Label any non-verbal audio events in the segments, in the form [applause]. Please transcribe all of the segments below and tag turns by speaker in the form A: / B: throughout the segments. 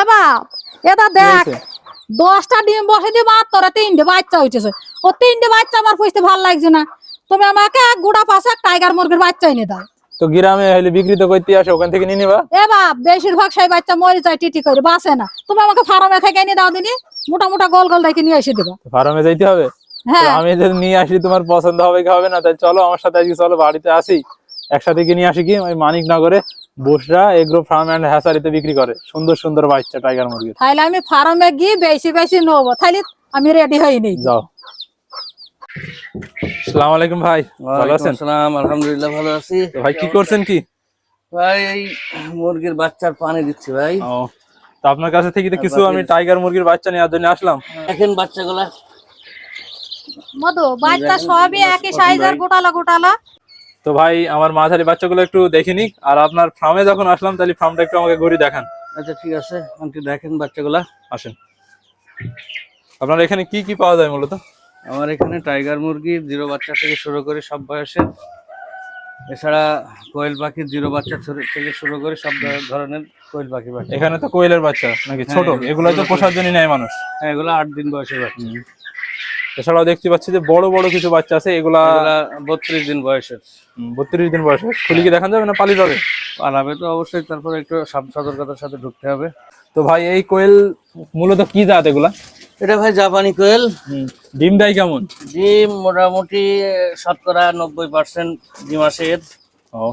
A: এ বাপ এটা দেখ দশটা ডিম বসে দিয়ে তিনটে বাচ্চা হইতেছে। ও তিনটে বাচ্চা আমার পুষতে ভালো লাগছে না। তুমি আমাকে এক গুড়া পাশে টাইগার মুরগির বাচ্চা এনে দাও।
B: তো গ্রামে হলে বিক্রি তো করতে আসে ওখান থেকে নিয়ে নিবা।
A: এ বাপ বেশিরভাগ সেই বাচ্চা মরে যায় টিটি করে বাঁচে না। তুমি আমাকে ফার্মে থেকে এনে দাও দিনি মোটা মোটা গোল গোল দেখে নিয়ে এসে দিবা।
B: ফার্মে যাইতে হবে?
A: হ্যাঁ।
B: আমি যদি নিয়ে আসি তোমার পছন্দ হবে কি হবে না তাই চলো আমার সাথে আজকে চলো বাড়িতে আসি। একসাথে নিয়ে আসি কি ওই মানিকনগরে। বসরা এগ্রো ফার্ম হ্যাসারিতে বিক্রি করে। সুন্দর সুন্দর বাচ্চা টাইগার মুরগির
A: তাহলে আমি ফার্মে গিয়ে বেশি বেশি নেব। তাহলে আমি রেডি নিই
B: যাও। সালাম আলাইকুম ভাই ভালো আছেন?
C: আসসালাম আলহামদুলিল্লাহ ভালো আছি।
B: ভাই কি করছেন কি?
C: ভাই এই মুরগির বাচ্চার পানি দিচ্ছি ভাই।
B: ও তো আপনার কাছে থেকে তো কিছু আমি টাইগার মুরগির বাচ্চা নেওয়ার জন্য আসলাম।
C: এখন বাচ্চাগুলা
A: মধু বাচ্চা সবই একই সাইজের গোটালা গোটালা।
B: তো ভাই আমার মাঝারি বাচ্চাগুলো একটু দেখে নিক। আর আপনার ফার্মে যখন আসলাম তাহলে ফার্মটা একটু আমাকে ঘুরে দেখান।
C: আচ্ছা ঠিক আছে। আন্টি দেখেন বাচ্চাগুলা।
B: আসেন। আপনার এখানে কি কি পাওয়া যায় মূলত?
C: আমার এখানে টাইগার মুরগি জিরো বাচ্চা থেকে শুরু করে সব বয়সের। এছাড়া কোয়েল পাখি জিরো বাচ্চা থেকে শুরু করে সব ধরনের কোয়েল পাখি
B: এখানে তো কোয়েলের বাচ্চা নাকি ছোট?
C: হ্যাঁ,
B: এগুলো তো পোষার জন্য নেয় মানুষ।
C: হ্যাঁ এগুলো আট দিন বয়সের বাচ্চা।
B: এছাড়াও দেখতে পাচ্ছি যে বড় বড় কিছু বাচ্চা আছে এগুলা
C: বত্রিশ দিন বয়সের।
B: বত্রিশ দিন বয়সে খুলি কি দেখান যাবে না? পালি যাবে?
C: পালাবে তো অবশ্যই তারপরে একটু সাব- সতর্কতার সাথে ঢুকতে হবে।
B: তো ভাই এই কোয়েল মূলত কি জাত এগুলা?
C: এটা ভাই জাপানি কোয়েল।
B: ডিম দেয় কেমন?
C: ডিম মোটামুটি শতকরা নব্বই পার্সেন্ট ডিম আসে এর।
B: ও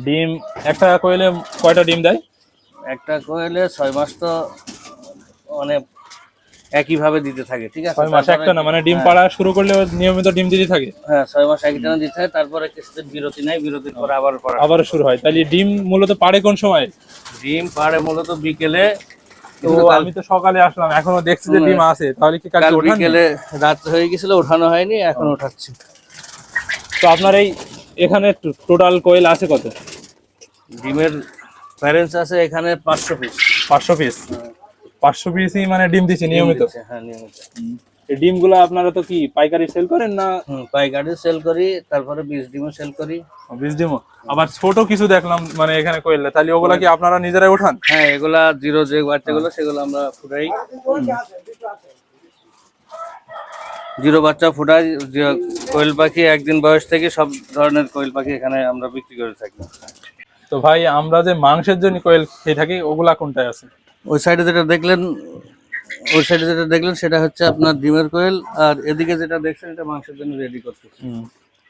B: ডিম একটা কোয়েলে কয়টা ডিম দেয়?
C: একটা কোয়েলে ছয় মাস তো মানে একইভাবে দিতে থাকে ঠিক আছে?
B: ছয় মাস একটা না মানে ডিম পাড়া শুরু করলে নিয়মিত ডিম দিতে থাকে?
C: হ্যাঁ ছয় মাস একই টানা দিতে হয় তারপরে কিছুদিন বিরতি নাই বিরতির পরে আবার পড়া
B: আবার শুরু হয়। তাহলে ডিম মূলত পাড়ে কোন সময়?
C: ডিম পাড়ে মূলত বিকেলে।
B: তো আমি তো সকালে আসলাম এখনও দেখছি যে ডিম আছে তাহলে কি কালকে ওঠান
C: বিকেলে রাত হয়ে গেছিল ওঠানো হয়নি এখন ওঠাচ্ছি।
B: তো আপনার এই এখানে টোটাল কোয়েল আছে কত?
C: ডিমের প্যারেন্টস আছে এখানে পাঁচশো পিস।
B: পাঁচশো পিস। পাঁচশো পিসই মানে ডিম দিচ্ছে নিয়মিত।
C: হ্যাঁ নিয়মিত।
B: ডিমগুলো আপনারা তো কি পাইকারি সেল করেন না?
C: পাইকারি সেল করি তারপরে বিশ ডিমও সেল করি।
B: বীজ ডিমও। আবার ছোট কিছু দেখলাম মানে এখানে কোয়েলে তাহলে ওগুলা কি আপনারা নিজেরাই ওঠান?
C: হ্যাঁ এগুলা জিরো যে বাচ্চাগুলো সেগুলো আমরা ফুটাই। জিরো বাচ্চা ফুটাই কোয়েল পাখি একদিন বয়স থেকে সব ধরনের কোয়েল পাখি এখানে আমরা বিক্রি করে থাকি।
B: তো ভাই আমরা যে মাংসের জন্য কোয়েল খেয়ে থাকি ওগুলা কোনটায় আছে?
C: ওই সাইডে যেটা দেখলেন ওই সাইডে যেটা দেখলেন সেটা হচ্ছে আপনার ডিমের কোয়েল আর এদিকে যেটা দেখছেন এটা মাংসের জন্য রেডি করতেছি।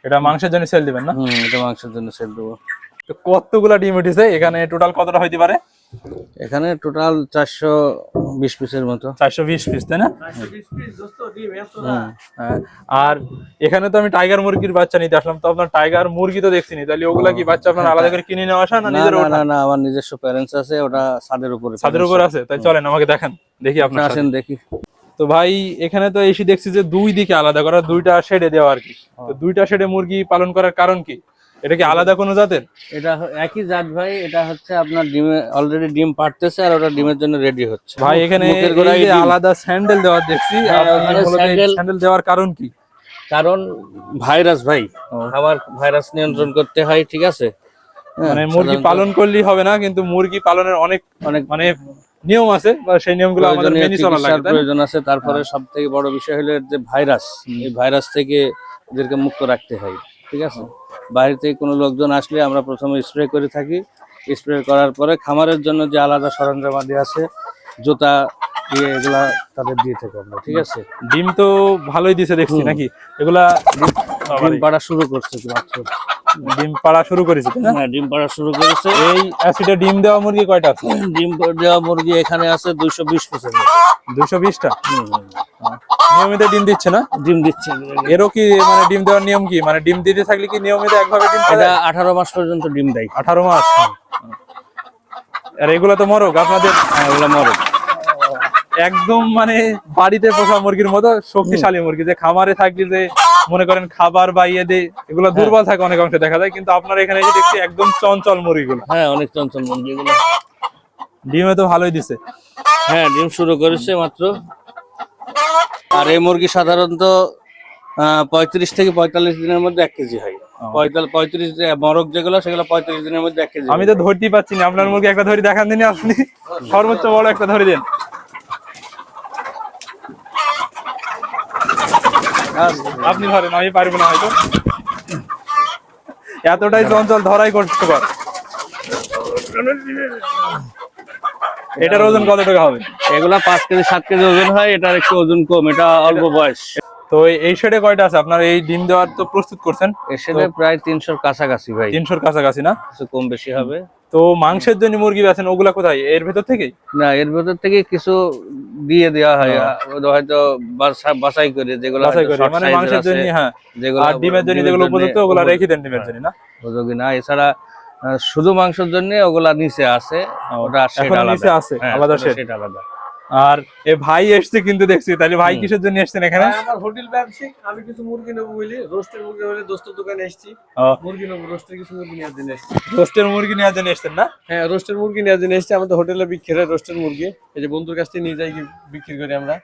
B: এটা মাংসের জন্য সেল দিবেন না?
C: হুম এটা মাংসের জন্য সেল দেবো।
B: তো কতগুলা ডিম উঠেছে? এখানে টোটাল কতটা হইতে পারে?
C: এখানে টোটাল চারশো বিশ পিসের মতো।
B: চারশো বিশ পিস তাই না? হ্যাঁ। আর এখানে তো আমি টাইগার মুরগির বাচ্চা নিতে আসলাম তো আপনার টাইগার মুরগি তো দেখছি তাহলে ওগুলা কি বাচ্চা আপনার আলাদা করে কিনে নেওয়া আসা না
C: না
B: নিজের
C: না আমার নিজস্ব প্যারেন্টস আছে ওটা ছাদের উপরে
B: ছাদের উপর আছে? তাই চলেন আমাকে দেখেন। দেখি আপনি।
C: আসেন দেখি।
B: তো ভাই এখানে তো এসে দেখছি যে দুই দিকে আলাদা করা দুইটা শেডে দেওয়া আর কি। তো দুইটা শেডে মুরগি পালন করার কারণ কি? এটা কি আলাদা কোনো জাতের?
C: এটা একই জাত ভাই এটা হচ্ছে আপনার ডিমে অলরেডি ডিম পাড়তেছে আর ওটা ডিমের জন্য রেডি হচ্ছে।
B: ভাই এখানে। আলাদা স্যান্ডেল দেওয়া দেখছি
C: হ্যাঁ, স্যান্ডেল-
B: দেওয়ার কারণ কি?
C: কারণ ভাইরাস ভাই খাবার ভাইরাস নিয়ন্ত্রণ করতে হয় ঠিক আছে? হ্যাঁ,
B: মানে মুরগি পালন করলেই হবে না কিন্তু মুরগি পালনের অনেক
C: অনেক
B: মানে নিয়ম আছে বা সেই নিয়মগুলো আমাদের মেনে চলা লাগে
C: প্রয়োজন আছে তারপরে সব থেকে বড় বিষয় হলো যে ভাইরাস এই ভাইরাস থেকে এদেরকে মুক্ত রাখতে হয় ঠিক আছে? বাইরে থেকে কোনো লোকজন আসলে আমরা প্রথমে স্প্রে করে থাকি। স্প্রে করার পরে খামারের জন্য যে আলাদা সরঞ্জাম সরঞ্জামাদি আছে জুতা দিয়ে এগুলা তাদের দিয়ে থাকি আমরা ঠিক আছে?
B: ডিম তো ভালোই দিছে দেখছি নাকি? এগুলা
C: ডিম পাড়া শুরু করছে মাত্র?
B: ডিম পাড়া শুরু করেছে না?
C: হ্যাঁ ডিম পাড়া শুরু করেছে।
B: এই অ্যাসিডে ডিম দেওয়া মুরগি কয়টা আছে?
C: ডিম দেওয়া মুরগি এখানে আছে দুইশো বিশ পিসের।
B: দুইশো বিশটা?
C: হুম, হুম।
B: নিয়মিত ডিম দিচ্ছে না?
C: ডিম দিচ্ছে
B: এরও কি মানে ডিম দেওয়ার নিয়ম কি? মানে ডিম দিতে থাকলে কি নিয়মিত একভাবে ডিম
C: এটা? আঠারো মাস পর্যন্ত ডিম দেয়।
B: আঠারো মাস। আর এগুলো তো মরক আপনাদের?
C: হ্যাঁ এগুলো মরে
B: একদম মানে বাড়িতে পোষা মুরগির মতো শক্তিশালী মুরগি যে খামারে থাকলে যে মনে করেন খাবার বা ইয়ে দিয়ে এগুলো দুর্বল থাকে অনেক অংশে দেখা যায় কিন্তু আপনার এখানে যে দেখছি একদম চঞ্চল মুরগিগুলো।
C: হ্যাঁ অনেক চঞ্চল মুরগি এগুলো
B: ডিমে তো ভালোই দিছে।
C: হ্যাঁ ডিম শুরু করেছে মাত্র আর এই মুরগি সাধারণত পঁয়ত্রিশ থেকে পঁয়তাল্লিশ দিনের মধ্যে এক কেজি হয়। পঁয়ত্রিশ মরক যেগুলো সেগুলো পঁয়ত্রিশ দিনের মধ্যে এক কেজি
B: আমি তো ধরতেই পাচ্ছি না। আপনার মুরগি একটা ধরে দেখান দিন আপনি। সর্বোচ্চ বড় একটা ধরে দিন। আপনি ধরেন আমি পারব না হয়তো। এতটাই চঞ্চল ধরাই কষ্টকর এটার ওজন কত টাকা হবে?
C: এগুলা পাঁচ কেজি সাত কেজি ওজন হয় এটার একটু ওজন কম এটা অল্প বয়স।
B: তো এই শেডে কয়টা আছে? আপনার এই ডিম দেওয়ার তো প্রস্তুত করছেন।
C: এসে প্রায় তিনশোর কাছাকাছি ভাই।
B: তিনশোর কাছাকাছি না?
C: কিছু কম বেশি হবে।
B: তো মাংসের জন্য মুরগি আছেন ওগুলা কোথায়? এর ভেতর থেকেই?
C: না এর ভেতর থেকে কিছু দিয়ে দেওয়া হয়। হয়তো বাছা- বাছাই করে যেগুলো
B: মানে মাংসের জন্য হ্যাঁ।
C: যেগুলো
B: ডিমের জন্য যেগুলো উপযুক্ত ওগুলা রেখে দেন ডিমের জন্য না?
C: উপযোগী না এছাড়া শুধু মাংসের জন্য ওগুলা নিচে আছে ওটা
B: নিচে
C: হ্যাঁ,
B: আলাদা
C: আলাদা।
B: আর এ ভাই এসছে কিন্তু দেখছি তাহলে ভাই কিসের জন্য এসছেন এখানে?
D: আমার হোটেল ব্যবসায়িক আমি কিছু মুরগি নেব বুঝলি রোস্টের মুরগি হলে দোস্তের দোকানে এসেছি। মুরগি নেব রোস্টের কিছু মুরগি নেওয়ার জন্য এসেছি।
B: রোস্টের মুরগি নেওয়ার জন্য এসছেন না?
D: হ্যাঁ রোস্টের মুরগি নেওয়ার জন্য এসেছি আমাদের হোটেলে বিক্রি হয় রোস্টের মুরগি। এই যে বন্ধুর কাছ থেকে নিয়ে যাই বিক্রি করি আমরা।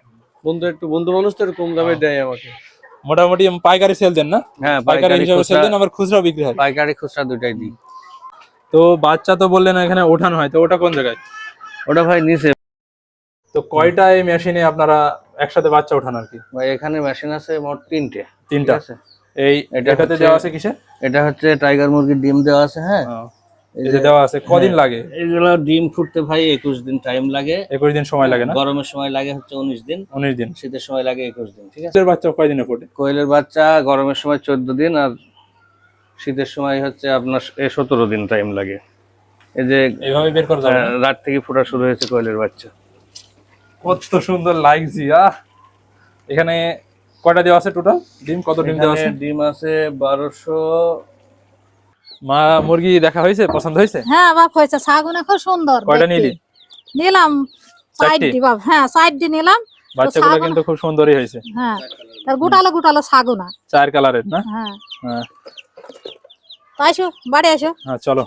D: বন্ধু একটু বন্ধু মানুষ তো একটু কম দামে দেয় আমাকে।
B: মোটামুটি পাইকারি সেল দেন না?
C: হ্যাঁ
B: পাইকারি
C: পাইকারি
B: হিসাবে সেল দেন আবার খুচরা বিক্রি হয়।
C: পাইকারি খুচরা দুটাই দিই।
B: তো বাচ্চা তো বললেন এখানে ওঠানো হয় তো ওটা কোন জায়গায়?
C: ওটা ভাই নিচে।
B: তো কয়টা এই মেশিনে আপনারা একসাথে বাচ্চা ওঠান আর কি?
C: ভাই এখানে মেশিন আছে মোট তিনটে।
B: তিনটা?
C: আছে?
B: এই
C: এটা
B: এটাতে দেওয়া আছে কিসে?
C: এটা হচ্ছে টাইগার মুরগির ডিম দেওয়া আছে হ্যাঁ?
B: এই যে দেওয়া আছে কদিন লাগে?
C: এগুলো ডিম ফুটতে ভাই একুশ দিন টাইম লাগে।
B: একুশ দিন সময় লাগে না?
C: গরমের সময় লাগে হচ্ছে উনিশ দিন।
B: উনিশ দিন।
C: শীতের সময় লাগে একুশ দিন ঠিক আছে?
B: এর বাচ্চা কয়দিনে ফোটে?
C: কোয়েলের বাচ্চা গরমের সময় চোদ্দ দিন আর শীতের সময় হচ্ছে আপনার সতেরো দিন টাইম লাগে। এই যে
B: এইভাবে বের করা যাবে
C: রাত থেকে ফোটা শুরু হয়েছে কোয়েলের বাচ্চা।
B: কত সুন্দর লাগছি আহ! এখানে কয়টা দেওয়া আছে টোটাল ডিম? কত ডিম দেওয়া আছে?
C: ডিম আছে বারোশো।
B: মা মুরগি দেখা হয়েছে? পছন্দ হয়েছে?
A: হ্যাঁ বাপ হয়েছে। শাগুনে খুব সুন্দর
B: কয়টা নিলি
A: নিলাম। সাইড
B: চারটে?
A: বাপ হ্যাঁ সাইড দি নিলাম।
B: বাচ্চাগুলো কিন্তু খুব সুন্দরই হয়েছে।
A: হ্যাঁ তার গুটালো গুটালো শাগুনা
B: চার কালারের না?
A: হ্যাঁ।
B: হ্যাঁ।
A: আসো বাড়ি আসো।
B: হ্যাঁ চলো।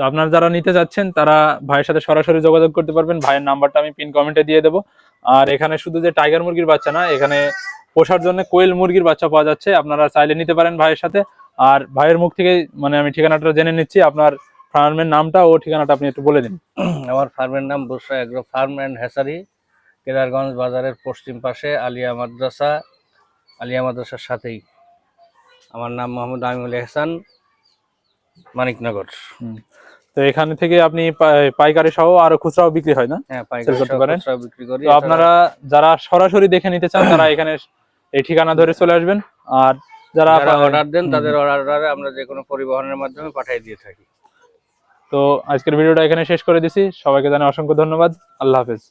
B: তো আপনারা যারা নিতে যাচ্ছেন তারা ভাইয়ের সাথে সরাসরি যোগাযোগ করতে পারবেন। ভাইয়ের নাম্বারটা আমি পিন কমেন্টে দিয়ে দেবো। আর এখানে শুধু যে টাইগার মুরগির বাচ্চা না এখানে পোষার জন্য কোয়েল মুরগির বাচ্চা পাওয়া যাচ্ছে। আপনারা চাইলে নিতে পারেন ভাইয়ের সাথে। আর ভাইয়ের মুখ থেকে মানে আমি ঠিকানাটা জেনে নিচ্ছি আপনার ফার্মের নামটা ও ঠিকানাটা আপনি একটু বলে দিন। [clears throat]
C: আমার ফার্মের নাম Bushra agro farm and hatchery Kedarganj বাজারের পশ্চিম পাশে আলিয়া মাদ্রাসা আলিয়া মাদ্রাসার সাথেই। আমার নাম মোহাম্মদ আমিনুল এহসান মানিকনগর।
B: তো এখানে থেকে আপনি পাইকারি সহ আরও খুচরাও বিক্রি হয় না?
C: হ্যাঁ পাইকারি
B: করতে পারেন?
C: বিক্রি করি।
B: তো আপনারা যারা সরাসরি দেখে নিতে চান তারা এখানে এই ঠিকানা ধরে চলে আসবেন। আর যারা
C: অর্ডার দেন। তাদের অর্ডারে আমরা যে কোনো পরিবহনের মাধ্যমে পাঠিয়ে দিয়ে থাকি।
B: তো আজকের ভিডিওটা এখানে শেষ করে দিছি। সবাইকে জানাই অসংখ্য ধন্যবাদ। আল্লাহ হাফেজ।